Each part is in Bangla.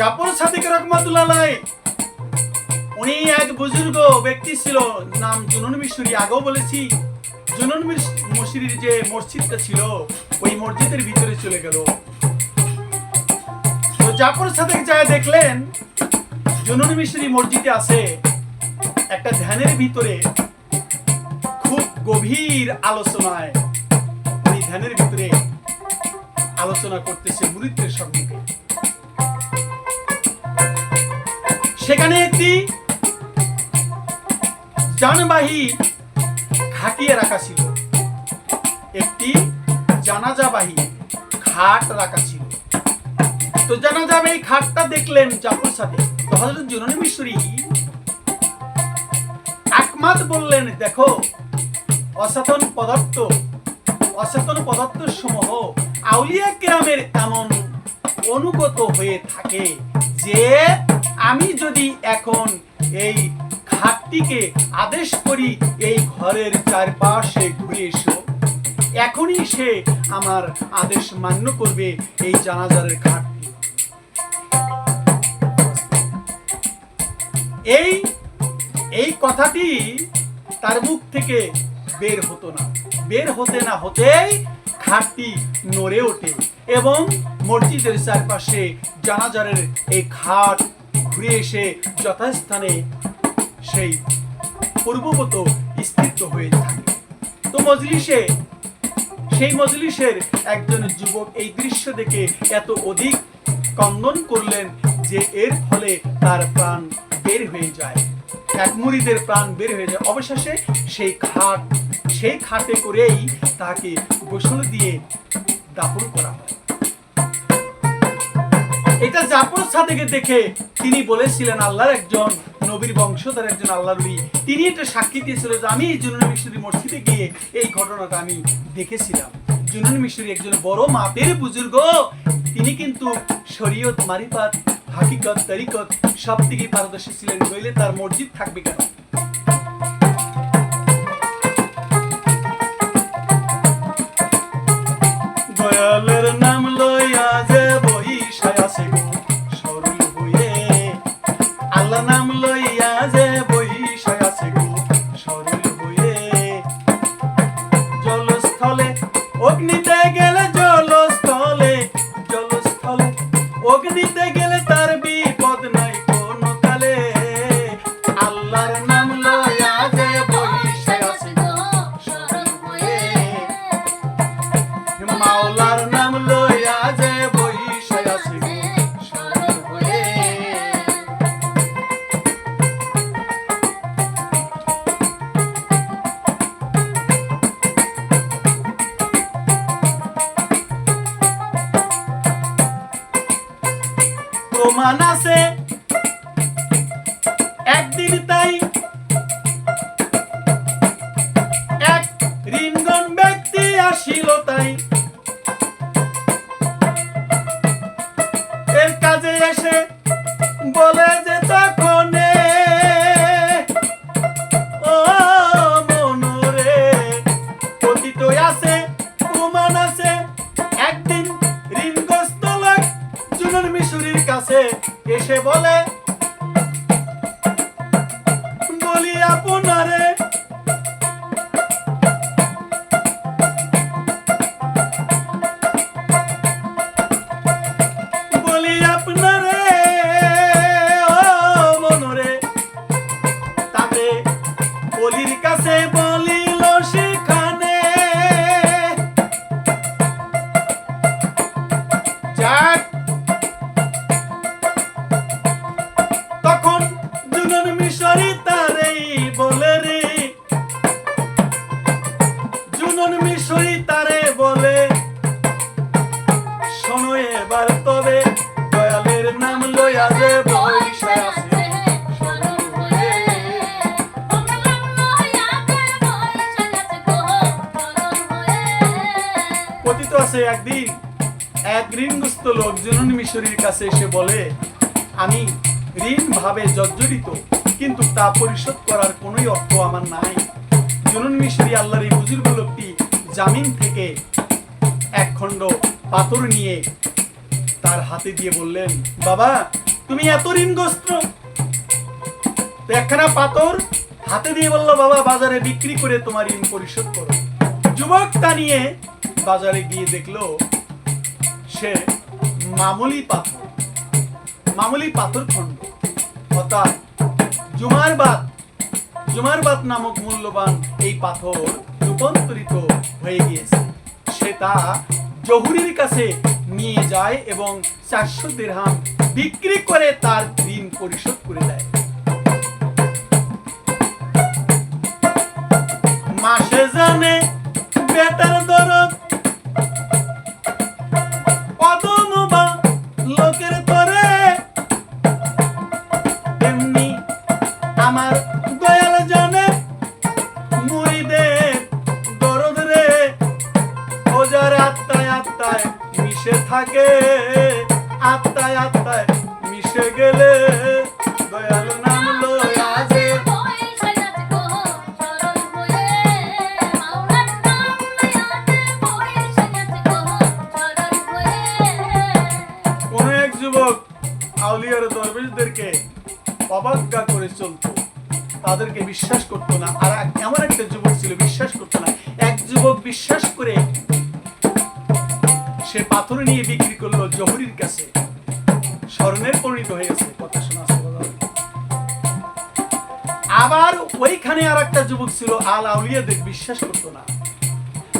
জাফর সাদিক রহমাতুল্লাহ উনি এক বুজুর্গ ব্যক্তি ছিল, নাম জুনুন মিশরি। আগেও বলেছি, জুনুন মিশরির যে মসজিদটা ছিল, ওই মসজিদের ভিতরে চলে গেল। তো সাদেক যায় দেখলেন, জুনুন মিশরি মসজিদে আছে একটা ধ্যানের ভিতরে খুব গভীর আলোচনায়। উনি ধ্যানের ভিতরে আলোচনা করতেছে মুরিদদের সম্মুখে সেখানে একটি যানবাহী খাটিয়ে রাখা ছিল। একটি জানাজাবাহী খাট রাখা ছিল। তো জানাজাবাহী খাটটা দেখলেন জাফর সাথে। তো হজরত জুননি মিশরি একমাত বললেন, দেখো অচেতন পদার্থ অচেতন পদার্থ সমূহ আউলিয়া কেরামের এমন অনুগত হয়ে থাকে যে আমি যদি এখন এই খাটটিকে আদেশ করি, এই ঘরের চারপাশে ঘুরে এসো। এখনই সে আমার আদেশ মান্য করবে এই জানাজারের খাটটি এই এই কথাটি তার মুখ থেকে বের হতো না। বের হতে না হতেই খাটটি নড়ে ওঠে এবং মসজিদের চারপাশে জানাজারের এই খাট ঘুরে এসে যথাস্থানে সেই পূর্ববত স্থিত হয়ে থাকে। তো মজলিসে, সেই মজলিসের একজন যুবক এই দৃশ্য দেখে এত অধিক কন্দন করলেন যে এর ফলে তার প্রাণ বের হয়ে যায়। এক মুড়িদের প্রাণ বের হয়ে যায়। অবশেষে সেই খাট, সেই খাটে করেই তাকে গোসল দিয়ে দাফন করা হয়। এটা জাফর সাদেকে দেখে তিনি বলেছিলেন, আল্লাহর একজন নবীর বংশধর, একজন আল্লাহর নবী তিনি এটা সাক্ষী দিয়েছিল যে আমি জুনুন মিশরি মসজিদে গিয়ে এই ঘটনাটা আমি দেখেছিলাম। জুনুন মিশরি একজন বড় মাপের বুজুর্গ। তিনি কিন্তু শরীয়ত, মারিফাত, হাকিকত, তরিকত সব থেকে পারদর্শী ছিলেন, নইলে তার মসজিদ থাকবে কেন? দয়ালের মাওলার নাম বলির কাছে বলিল এক ঋণগ্রস্ত লোক মিশরীর কাছে এসে বলে, আমি ঋণ ভাবে জর্জরিত, কিন্তু তা পরিশোধ করার কোনোই অর্থ আমার নাই। জননী মিশরী আল্লাহর এই বুজুর্গ লোকটি জামিন থেকে এক খণ্ড পাথর নিয়ে তার হাতে দিয়ে বললেন, বাবা, তুমি এত ঋণগ্রস্ত? তো একখানা পাথর হাতে দিয়ে বলল, বাবা, বাজারে বিক্রি করে তোমার ঋণ পরিশোধ করো। যুবক তা নিয়ে বাজারে গিয়ে দেখল সে মামুলি পাথর। মামুলি পাথর খণ্ড। অর্থাৎ জুমার বাত জুমার বাত নামক মূল্যবান এই পাথর রূপান্তরিত হয়ে গিয়েছে। সে তা জহুরির কাছে নিয়ে যায় এবং চারশো দিরহাম বিক্রি করে তার ঋণ পরিশোধ করে দেয়। মাসে জানে বেটার মিশে আত্মায় আত্মায় মিশে গেলে স্মরণের পরিণত হয়ে গেছে কথা শোনা? আবার ওইখানে আর একটা যুবক ছিল, আল আউলিয়াদের বিশ্বাস করতো না।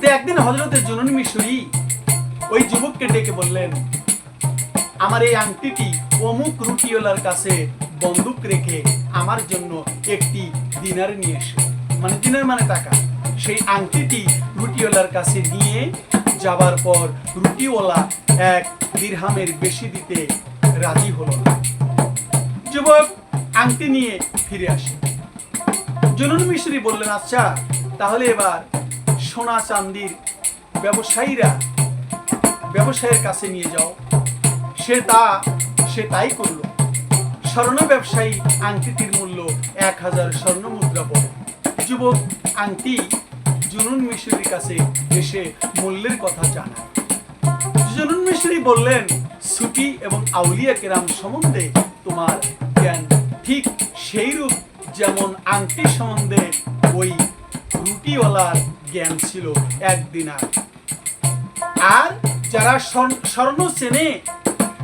তো একদিন হজরতের জননী মিশরি ওই যুবককে ডেকে বললেন, আমার এই আংটিটি অমুক রুটিওয়ালার কাছে বন্দুক রেখে আমার জন্য একটি দিনার নিয়ে এসে। মানে দিনার মানে টাকা। সেই আংটিটি রুটিওয়ালার কাছে নিয়ে যাবার পর রুটিওয়ালা এক দিরহামের বেশি দিতে রাজি হলো না। যুবক আংটি নিয়ে ফিরে আসে। জনুন মিশ্রি বললেন আচ্ছা তাহলে এবার সোনা চান্দির ব্যবসায়ীরা ব্যবসায়ীর কাছে নিয়ে যাও। সে তা, সে তাই করল। স্বর্ণ ব্যবসায়ী আংটিটির মূল্য এক হাজার স্বর্ণ মুদ্রা বলে। যুবক আংটি জুনুন মিশরির কাছে এসে মূল্যের কথা জানায়। জুনুন মিশরি বললেন সুফি এবং আউলিয়া কেরাম সম্বন্ধে তোমার জ্ঞান ঠিক সেই রূপ যেমন আংটি সম্বন্ধে ওই রুটিওয়ালার জ্ঞান ছিল একদিন আর। আর যারা স্বর্ণ- চেনে,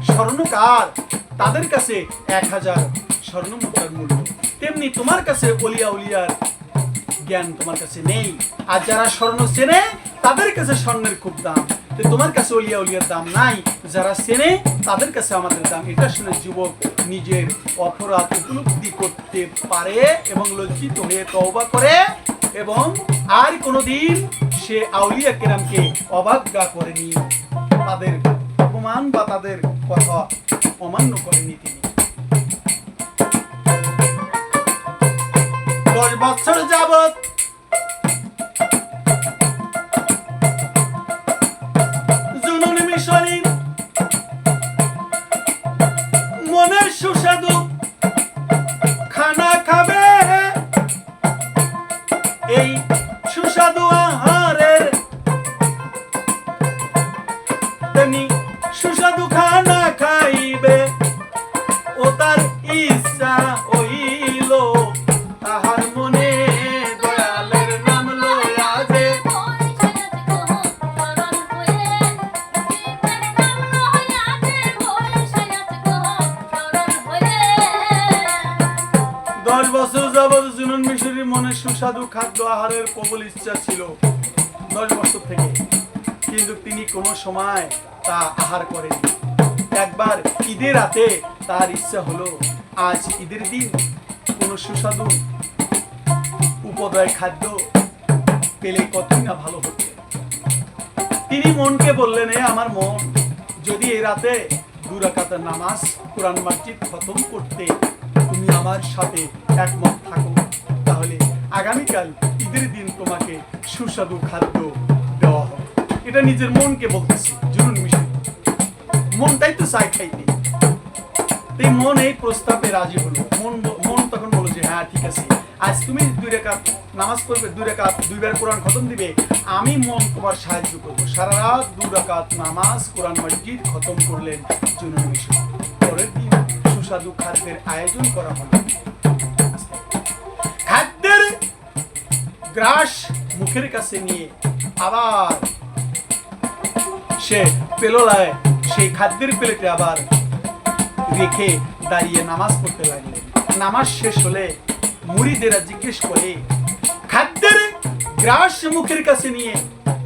স্বর্ণকার, তাদের কাছে এক হাজার স্বর্ণ মুদ্রার মূল্য। তেমনি তোমার কাছে অলিয়া উলিয়ার জ্ঞান তোমার কাছে নেই। আর যারা স্বর্ণ চেনে, তাদের কাছে স্বর্ণের খুব দাম। তো তোমার কাছে অলিয়া উলিয়ার দাম নাই। যারা চেনে, তাদের কাছে আমাদের দাম। এটা শুনে যুবক নিজের অপরাধ উপলব্ধি করতে পারে এবং লজ্জিত হয়ে তওবা করে এবং আর কোনোদিন সে আউলিয়া কেরামকে অবাজ্ঞা করেনি। তাদের অপমান বা তাদের কথা অমান্য করেনি তিনি। দশ বছর যাবত সুস্বাদু খাদ্য আহারের প্রবল ইচ্ছা ছিল দশ বছর থেকে। কিন্তু তিনি কোনো সময় তা আহার করেনি একবার ঈদের রাতে তার ইচ্ছা হলো, আজ ঈদের দিন কোনো সুস্বাদু উপদয় খাদ্য পেলে কতই না ভালো হতো। তিনি মনকে বললেন, এ আমার মন, যদি এই রাতে দুরাকাতের নামাজ কোরআন মাজিদ খতম করতে তুমি আমার সাথে একমত থাকো আগামীকাল ঈদের দিন তোমাকে সুস্বাদু খাদ্য দেওয়া হবে। এটা নিজের মনকে বলতেছে, জুনুন মিশন মনটাই তো চাই খাইতে। এই মন এই প্রস্তাবে রাজি হলো। মন মন তখন বলল যে হ্যাঁ ঠিক আছে। আজ তুমি দুই রেখাত নামাজ পড়বে, দুই রেখাত দুইবার কোরআন খতম দিবে। আমি মন তোমার সাহায্য করব। সারা রাত দুই রাকাত নামাজ কোরআন মসজিদ খতম করলেন জুনুন মিশন পরের দিন সুস্বাদু খাদ্যের আয়োজন করা হলো। গ্রাস মুখের কাছে নিয়ে আবার সে পেলোলায়, সেই খাদ্যের প্লেটে আবার রেখে দাঁড়িয়ে নামাজ পড়তে লাগলেন নামাজ শেষ হলে মুড়িদেরা জিজ্ঞেস করে, খাদ্যের গ্রাস মুখের কাছে নিয়ে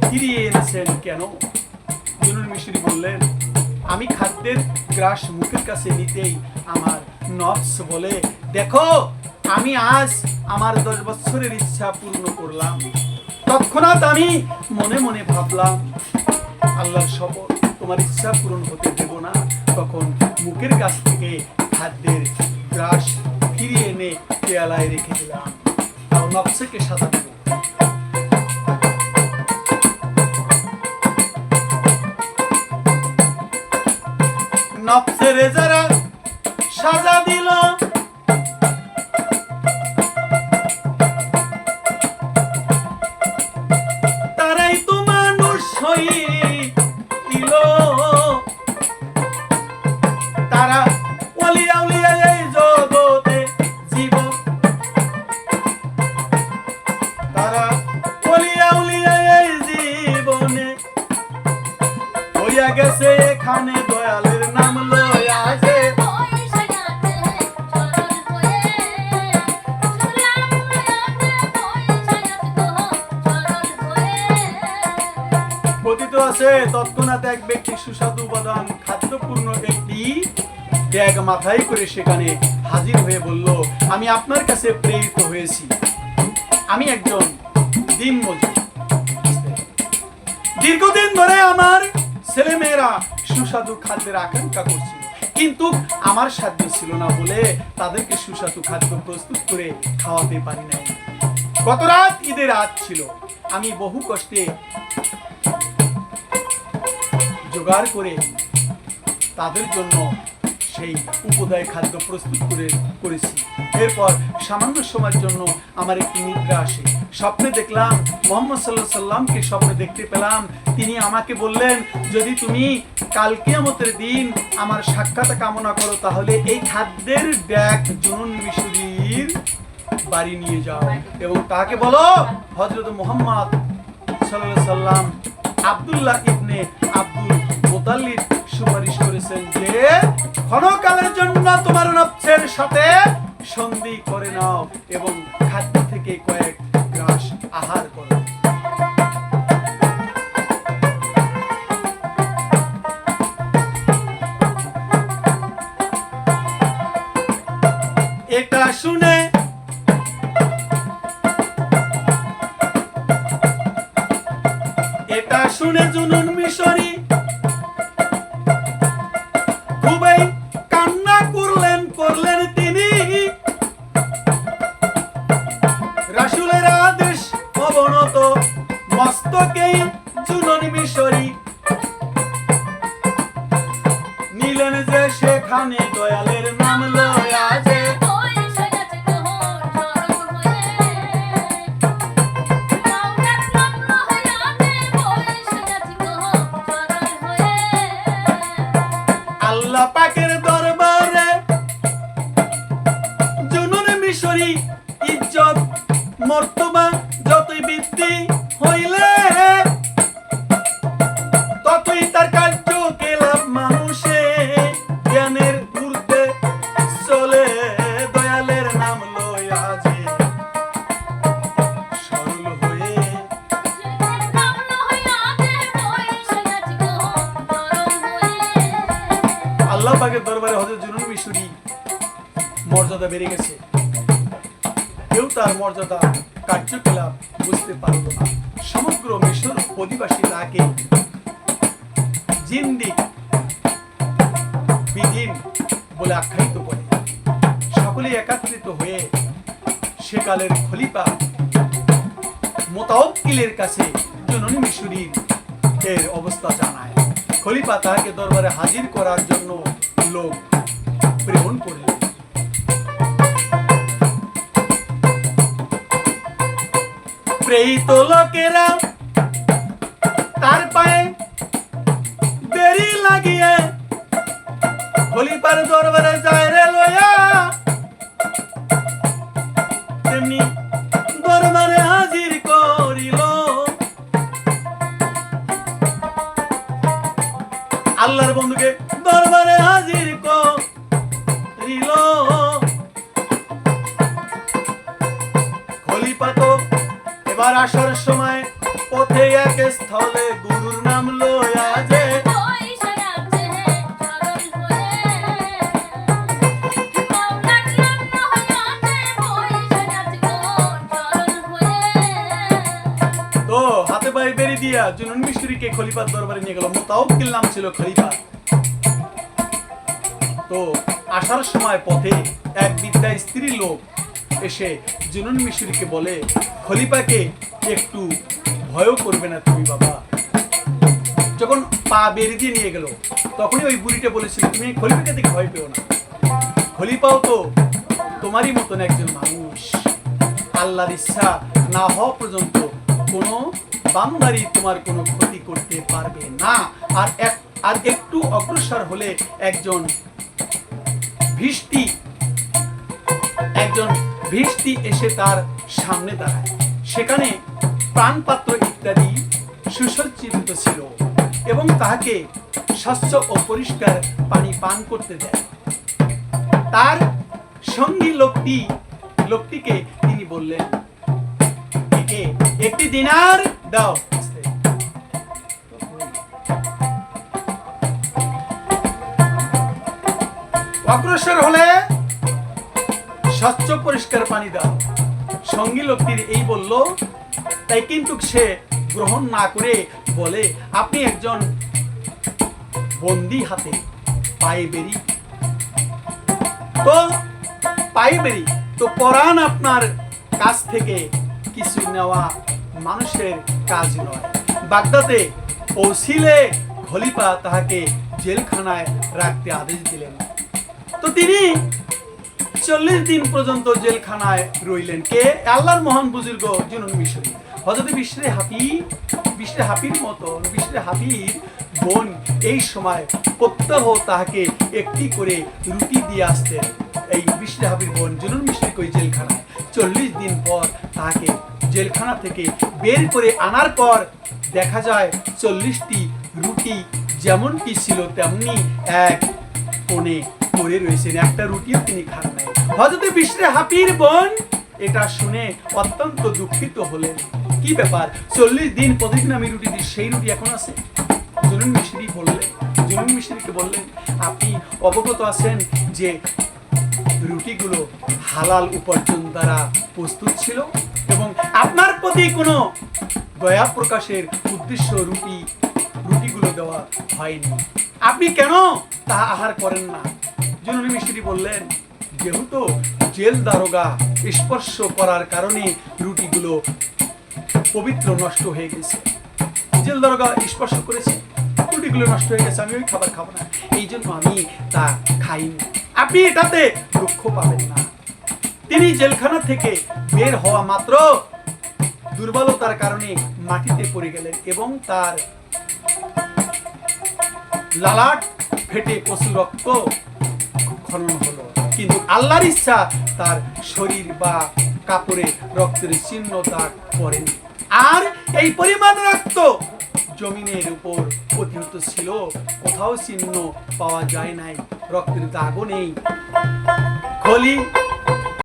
ফিরিয়ে এনেছেন কেন? জুনুল মিশরি বললেন, আমি খাদ্যের গ্রাস মুখের কাছে নিতেই আমার নফস বলে, দেখো, আমি আজ আমার দশ বছরের ইচ্ছা পূর্ণ করলাম। তৎক্ষণাৎ আমি মনে মনে ভাবলাম, আল্লাহর শপথ তোমার ইচ্ছা পূরণ হতে দেব না। তখন মুখের কাছ থেকে খাদ্যের গ্রাস ফিরিয়ে এনে পেয়ালায় রেখে দিলাম। তাও নফসকে সাজা দেব। নফসের যারা সাজা দিল মাথায় করে সেখানে হাজির হয়ে বলল, আমি আপনার কাছে প্রেরিত হয়েছি। আমি একজন দিন মজুর। দীর্ঘদিন ধরে আমার ছেলেমেয়েরা সুস্বাদু খাদ্যের আকাঙ্ক্ষা করছিল, কিন্তু আমার সাধ্য ছিল না বলে তাদেরকে সুস্বাদু খাদ্য প্রস্তুত করে খাওয়াতে পারি নাই। গত রাত ঈদের রাত ছিল। আমি বহু কষ্টে জোগাড় করে তাদের জন্য সেই উপদায় খাদ্য প্রস্তুত করে করেছি। এরপর সামান্য সময়ের জন্য আমার একটি নিদ্রা আসে। স্বপ্নে দেখলাম, মোহাম্মদ সাল্লাহ সাল্লামকে স্বপ্নে দেখতে পেলাম। তিনি আমাকে বললেন, যদি তুমি কালকে আমতের দিন আমার সাক্ষাৎ কামনা করো, তাহলে এই খাদ্যের ব্যাগ জুনুন মিশরির বাড়ি নিয়ে যাও। এবং তাকে বলো হজরত মোহাম্মদ সাল্লাল্লাহু সাল্লাম আব্দুল্লাহ ইবনে আব্দুল মোতাল্লিব সুপারিশ করেছেন যে, ক্ষণকালের জন্য তোমার নফসের সাথে সন্ধি করে নাও এবং খাদ্য থেকে কয়েক গ্রাস আহার করো। এটা শুনে এটা শুনে জুনুন পাকের দরবারে। জুনুন মিশরি ইজ্জত মর্তবা মর্যাদা বেড়ে গেছে। কেউ তার মর্যাদা কার্যকলাপ বুঝতে পারল না। সমগ্র মিশর অধিবাসী তাকে জিন্দি বিধিন বলে আখ্যায়িত করে। সকলে একাত্রিত হয়ে সেকালের খলিফা মোতাওয়াক্কিলের কাছে জননী মিশরীর এর অবস্থা জানায়। খলিফা তাহাকে দরবারে হাজির করার জন্য লোক প্রেরণ করলেন প্রেরিত লোকেরা তার পায়ে দেরি লাগিয়ে হলিপার দরবারে যায় রে আল্লাহর দিয়া জুনুন মিশরিকে খলিফার দরবারে নিয়ে গেল। মোতাউকিল নাম ছিল খলিফা। তো আসার সময় পথে এক বিদ্যা স্ত্রী লোক এসে জুনুন মিশরিকে বলে, খলিফাকে একটু ভয়ও করবে না তুমি বাবা। যখন পা বেরি দিয়ে নিয়ে গেল, তখনই ওই বুড়িটা বলেছিল, তুমি খলিফাকে দেখে ভয় পেও না। খলিফাও তো তোমারই মতন একজন মানুষ। আল্লাহর ইচ্ছা না হওয়া পর্যন্ত কোনো বান্দারি তোমার কোনো ক্ষতি করতে পারবে না। আর এক আর একটু অগ্রসর হলে একজন ভিষ্টি একজন ভিষ্টি এসে তার সামনে দাঁড়ায়। সেখানে প্রাণপাত্র ইত্যাদি সুসজ্জিত ছিল এবং তাহাকে স্বচ্ছ ও পরিষ্কার পানি পান করতে দেয়। তার সঙ্গী লোকটি লোকটিকে তিনি বললেন একটি দিনার দাও। অগ্রসর হলে স্বচ্ছ পরিষ্কার পানি দাও। সঙ্গী লোকটির এই বলল, তাই কিন্তু সে গ্রহণ না করে বলে, আপনি একজন বন্দি হাতে পায়ে বেরি তো পাইবেরি তো পরাণ আপনার কাছ থেকে কিছু নেওয়া মানুষের কাজ নয়। বাগদাদে পৌঁছিলে খলিফা তাহাকে জেলখানায় রাখতে আদেশ দিলেন। তো তিনি চল্লিশ দিন পর্যন্ত জেলখানায় রইলেন। কে? আল্লাহর মহান বুজুর্গ জুনুন মিশরি। হজরত বিশ্রে হাফি, বিশ্রে হাফির মতো বিশ্রে হাফির বোন এই সময় প্রত্যহ তাহাকে একটি করে রুটি দিয়ে আসতেন। এই বিশ্রে হাফির বোন জুনুন মিশরি কই জেলখানায়। চল্লিশ দিন পর তাহাকে জেলখানা থেকে বের করে আনার পর দেখা যায় চল্লিশটি রুটি যেমনটি ছিল তেমনি এক কোণে পড়ে রয়েছেন। একটা রুটিও তিনি খান নাই। হজরত বিশ্রে হাফির বোন এটা শুনে অত্যন্ত দুঃখিত হলেন। কি ব্যাপার? চল্লিশ দিন প্রতিদিন আমি রুটি দিই সেই রুটি এখন আছে? জুনুন মিশরি বললেন, জুনুন মিশরিকে বললেন, আপনি অবগত আছেন যে রুটিগুলো হালাল উপার্জন দ্বারা প্রস্তুত ছিল? আপনার প্রতি কোনো দয়া প্রকাশের উদ্দেশ্য রুটি, রুটিগুলো দেওয়া হয়নি। আপনি কেন তাহা আহার করেন না? জননী মিস্ত্রি বললেন, যেহেতু জেল দারোগা স্পর্শ করার কারণে রুটিগুলো পবিত্র নষ্ট হয়ে গেছে। জেল দারোগা স্পর্শ করেছে, রুটিগুলো নষ্ট হয়ে গেছে, আমি ওই খাবার খাব না। এই জন্য আমি তা খাইনি। আপনি এটাতে দুঃখ পাবেন না। তিনি জেলখানা থেকে বের হওয়া মাত্র দুর্বলতার কারণে মাটিতে পড়ে গেলেন এবং তার লালাট ফেটে প্রচুর রক্ত খনন হলো। কিন্তু আল্লাহর ইচ্ছা তার শরীর বা কাপড়ে রক্তের চিহ্ন দাগ পড়েনি। আর এই পরিমাণ রক্ত জমিনের উপর পতিত ছিল, কোথাও চিহ্ন পাওয়া যায় নাই। রক্তের দাগও নেই। খলি